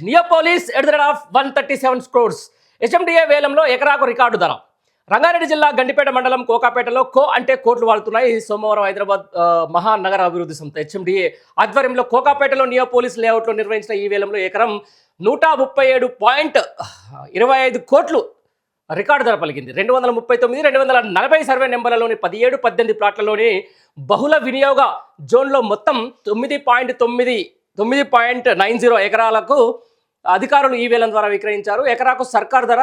Neopolis at the rate of one thirty seven crores HMDA వేలంలో ఎకరాకు record ధర. రంగారెడ్డి జిల్లా గండిపేట మండలం కోకాపేటలో కో అంటే కోట్లు వాడుతున్నాయి సోమవారం హైదరాబాద్ మహానగర అభివృద్ధి సంస్థ హెచ్ఎండిఏ ఆధ్వర్యంలో కోకాపేటలో నియోపోలిస్ లేఅవుట్లో నిర్వహించిన ఈ వేలంలో ఎకరం నూట ముప్పై ఏడు పాయింట్ ఇరవై ఐదు కోట్లు రికార్డు ధర పలికింది. రెండు వందల ముప్పై తొమ్మిది రెండు వందల నలభై సర్వే నెంబర్లలోని పదిహేడు పద్దెనిమిది ప్లాట్లలోని బహుళ వినియోగ జోన్లో మొత్తం తొమ్మిది పాయింట్ తొమ్మిది తొమ్మిది పాయింట్ నైన్ జీరో ఎకరాలకు అధికారులు ఈ వేలం ద్వారా విక్రయించారు. ఎకరాకు సర్కార్ ధర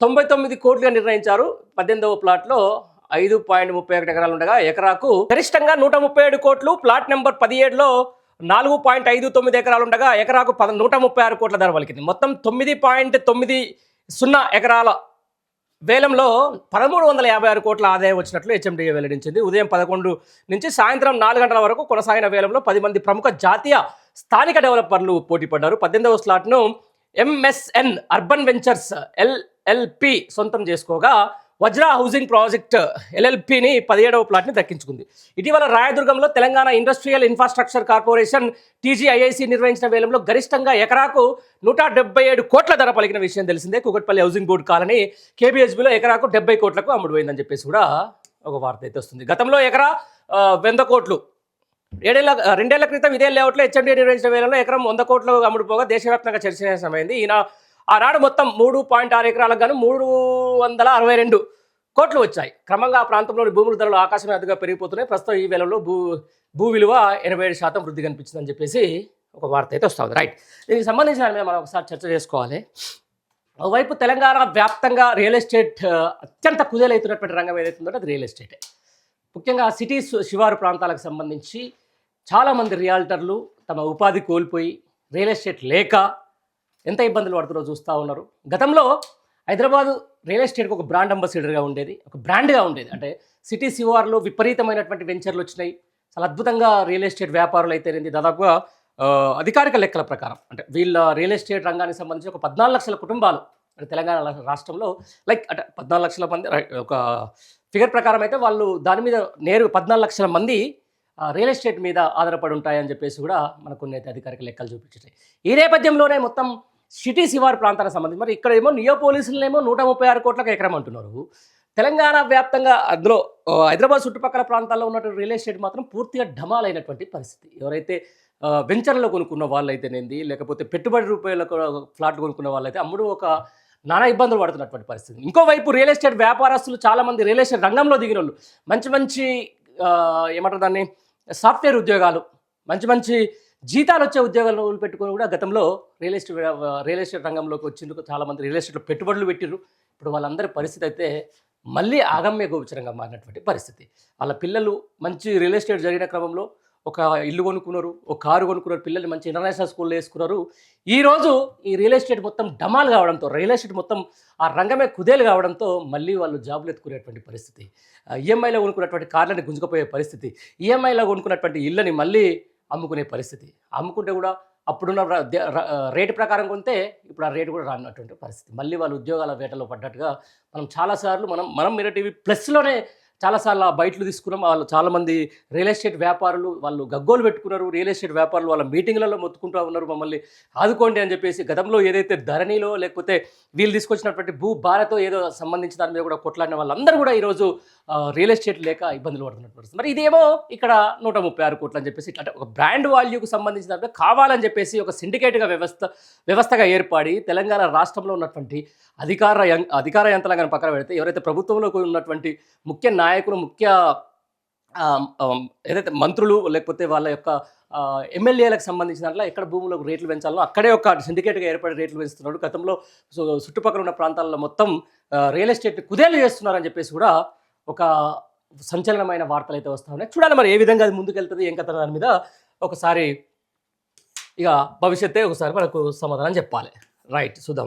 తొంభై తొమ్మిది కోట్లుగా నిర్ణయించారు. పద్దెనిమిదవ ప్లాట్లో ఐదు పాయింట్ ముప్పై ఒకటి ఎకరాలు ఉండగా ఎకరాకు గరిష్టంగా నూట ముప్పై ఏడు కోట్లు ప్లాట్ నెంబర్ పదిహేడులో నాలుగు పాయింట్ ఐదు తొమ్మిది ఎకరాలు ఉండగా ఎకరాకు పద నూట ముప్పై ఆరు కోట్ల ధర పలికింది. మొత్తం తొమ్మిది పాయింట్ తొమ్మిది సున్నా ఎకరాల వేలంలో పదమూడు వందల యాభై ఆరు కోట్ల ఆదాయం వచ్చినట్లు హెచ్ఎండిఏ వెల్లడించింది. ఉదయం పదకొండు నుంచి సాయంత్రం నాలుగు గంటల వరకు కొనసాగిన వేలంలో పది మంది ప్రముఖ జాతీయ స్థానిక డెవలపర్లు పోటీ పడ్డారు. పద్దెనిమిదవ స్లాట్ను ఎంఎస్ఎన్ అర్బన్ వెంచర్స్ ఎల్ఎల్పి సొంతం చేసుకోగా వజ్రా హౌసింగ్ ప్రాజెక్ట్ ఎల్ఎల్పిని పదిహేడవ ప్లాట్ని దక్కించుకుంది. ఇటీవల రాయదుర్గంలో Telangana Industrial Infrastructure Corporation TGIIC నిర్వహించిన వేలంలో గరిష్టంగా ఎకరాకు నూట డెబ్బై ఏడు కోట్ల ధర పలికిన విషయం తెలిసిందే. కూకట్పల్లి హౌసింగ్ బోర్డు కాలనీ కేబీహెచ్బిలో ఎకరాకు డెబ్బై కోట్లకు అమ్ముడుపోయిందని చెప్పేసి కూడా ఒక వార్త అయితే వస్తుంది. గతంలో ఎకరా వంద కోట్లు ఏడేళ్ళ రెండేళ్ళ క్రితం ఇదే లేఅవుట్లో హెచ్ఎండి నిర్వహించిన వేలంలో ఎకరం వంద కోట్లు అమ్ముడుపోగా దేశవ్యాప్తంగా చర్చనీయాంశమైంది ఈయన ఆనాడు మొత్తం మూడు పాయింట్ ఆరు ఎకరాలకు గాను మూడు వందల అరవై రెండు కోట్లు వచ్చాయి. క్రమంగా ఆ ప్రాంతంలోని భూముల ధరలు ఆకాశం ఎదుగా పెరిగిపోతున్నాయి. ప్రస్తుతం ఈ వేలంలో భూ భూ విలువ ఎనభై ఏడు శాతం వృద్ధి కనిపించిందని చెప్పేసి ఒక వార్త అయితే వస్తుంది. రైట్. దీనికి సంబంధించిన దాని మీద మనం ఒకసారి చర్చ చేసుకోవాలి. ఒకవైపు తెలంగాణ వ్యాప్తంగా రియల్ ఎస్టేట్ అత్యంత కుదేలవుతున్నటువంటి రంగం ఏదైతే అది రియల్ ఎస్టేటే. ముఖ్యంగా సిటీస్ శివారు ప్రాంతాలకు సంబంధించి చాలామంది రియాల్టర్లు తమ ఉపాధి కోల్పోయి రియల్ ఎస్టేట్ లేక ఎంత ఇబ్బందులు పడుతున్నారో చూస్తూ ఉన్నారు. గతంలో హైదరాబాదు రియల్ ఎస్టేట్కి ఒక బ్రాండ్ అంబాసిడర్గా ఉండేది ఒక బ్రాండ్గా ఉండేది. అంటే సిటీ సివార్లో విపరీతమైనటువంటి వెంచర్లు వచ్చినాయి. చాలా అద్భుతంగా రియల్ ఎస్టేట్ వ్యాపారులు అయితే దాదాపుగా అధికారిక లెక్కల ప్రకారం అంటే వీళ్ళ రియల్ ఎస్టేట్ రంగానికి సంబంధించి ఒక పద్నాలుగు లక్షల కుటుంబాలు అంటే తెలంగాణ రాష్ట్రంలో లైక్ అంటే పద్నాలుగు లక్షల మంది ఒక ఫిగర్ ప్రకారం అయితే వాళ్ళు దాని మీద నేరు పద్నాలుగు లక్షల మంది రియల్ ఎస్టేట్ మీద ఆధారపడి ఉంటాయని చెప్పేసి కూడా మనకు కొన్ని అయితే అధికారిక లెక్కలు చూపించాయి. ఈ నేపథ్యంలోనే మొత్తం సిటీ శివారు ప్రాంతానికి సంబంధించి మరి ఇక్కడ ఏమో నియో పోలీసులనేమో నూట ముప్పై ఆరు కోట్లకు ఎకరం అంటున్నారు. తెలంగాణ వ్యాప్తంగా అందులో హైదరాబాద్ చుట్టుపక్కల ప్రాంతాల్లో ఉన్నటువంటి రియల్ ఎస్టేట్ మాత్రం పూర్తిగా ఢమాలైనటువంటి పరిస్థితి. ఎవరైతే వెంచర్లో కొనుక్కున్న వాళ్ళైతేనేది లేకపోతే పెట్టుబడి రూపాయల ఫ్లాట్ కొనుక్కున్న వాళ్ళైతే అమ్ముడు ఒక నానా ఇబ్బందులు పడుతున్నటువంటి పరిస్థితి. ఇంకోవైపు రియల్ ఎస్టేట్ వ్యాపారస్తులు చాలామంది రియల్ ఎస్టేట్ రంగంలో దిగిన వాళ్ళు మంచి మంచి ఏమంటారు దాన్ని? సాఫ్ట్వేర్ ఉద్యోగాలు మంచి మంచి జీతాలు వచ్చే ఉద్యోగాలు పెట్టుకొని కూడా గతంలో రియల్ ఎస్టేట్ రియల్ ఎస్టేట్ రంగంలోకి వచ్చిందుకు చాలామంది రియల్ ఎస్టేట్లో పెట్టుబడులు పెట్టిరు ఇప్పుడు వాళ్ళందరి పరిస్థితి అయితే మళ్ళీ ఆగమ్య గోచరంగా మారినటువంటి పరిస్థితి. వాళ్ళ పిల్లలు మంచి రియల్ ఎస్టేట్ జరిగిన క్రమంలో ఒక ఇల్లు కొనుక్కున్నారు ఒక కారు కొనుక్కున్నారు పిల్లల్ని మంచి ఇంటర్నేషనల్ స్కూల్లో వేసుకున్నారు. ఈరోజు ఈ రియల్ ఎస్టేట్ మొత్తం డమాల్ కావడంతో రియల్ ఎస్టేట్ మొత్తం ఆ రంగమే కుదేలు కావడంతో మళ్ళీ వాళ్ళు జాబులు ఎత్తుకునేటువంటి పరిస్థితి. ఈఎంఐలో కొనుక్కున్నటువంటి కార్లని గుంజుకుపోయే పరిస్థితి. ఈఎంఐలో కొనుక్కున్నటువంటి ఇళ్ళని మళ్ళీ అమ్ముకునే పరిస్థితి. అమ్ముకుంటే కూడా అప్పుడున్న రేటు ప్రకారం కొంటే ఇప్పుడు ఆ రేటు కూడా రానటువంటి పరిస్థితి. మళ్ళీ వాళ్ళు ఉద్యోగాల వేటలో పడ్డట్టుగా మనం చాలాసార్లు మనం మనం మీరు టీవీ ప్లస్లోనే చాలాసార్లు ఆ బయటలు తీసుకున్నాం. వాళ్ళు చాలామంది రియల్ ఎస్టేట్ వ్యాపారులు వాళ్ళు గగ్గోలు పెట్టుకున్నారు. రియల్ ఎస్టేట్ వ్యాపారులు వాళ్ళ మీటింగ్లలో మొత్తుకుంటూ ఉన్నారు మమ్మల్ని. ఆదుకోండి అని చెప్పేసి గతంలో ఏదైతే ధరణిలో లేకపోతే వీళ్ళు తీసుకొచ్చినటువంటి భూ భారతో ఏదో సంబంధించిన దాని మీద కూడా కొట్లాడిన వాళ్ళందరూ కూడా ఈరోజు రియల్ ఎస్టేట్ లేక ఇబ్బందులు పడుతున్నట్టు మరి ఇదేమో ఇక్కడ నూట ముప్పై ఆరు కోట్లు అని చెప్పేసి ఇట్లా ఒక బ్రాండ్ వాల్యూకి సంబంధించిన దాని కావాలని చెప్పేసి ఒక సిండికేట్గా వ్యవస్థ వ్యవస్థగా ఏర్పడి తెలంగాణ రాష్ట్రంలో ఉన్నటువంటి అధికార అధికార యంత్రాంగాన్ని పక్కన పెడితే ఎవరైతే ప్రభుత్వంలో ఉన్నటువంటి ముఖ్య నాయ నాయకులు ముఖ్య ఏదైతే మంత్రులు లేకపోతే వాళ్ళ యొక్క ఎమ్మెల్యేలకు సంబంధించిన దాంట్లో ఎక్కడ భూములకు రేట్లు పెంచాలో అక్కడే ఒక సిండికేట్గా ఏర్పడి రేట్లు పెంచుతున్నాడు. గతంలో చుట్టుపక్కల ఉన్న ప్రాంతాల్లో మొత్తం రియల్ ఎస్టేట్ కుదేలు చేస్తున్నారని చెప్పేసి కూడా ఒక సంచలనమైన వార్తలు అయితే వస్తూ ఉన్నాయి. చూడాలి మరి ఏ విధంగా అది ముందుకెళ్తుంది ఏం కథ దాని మీద ఒకసారి ఇక భవిష్యత్తే ఒకసారి మనకు సమాధానం చెప్పాలి. రైట్ చూద్దాం.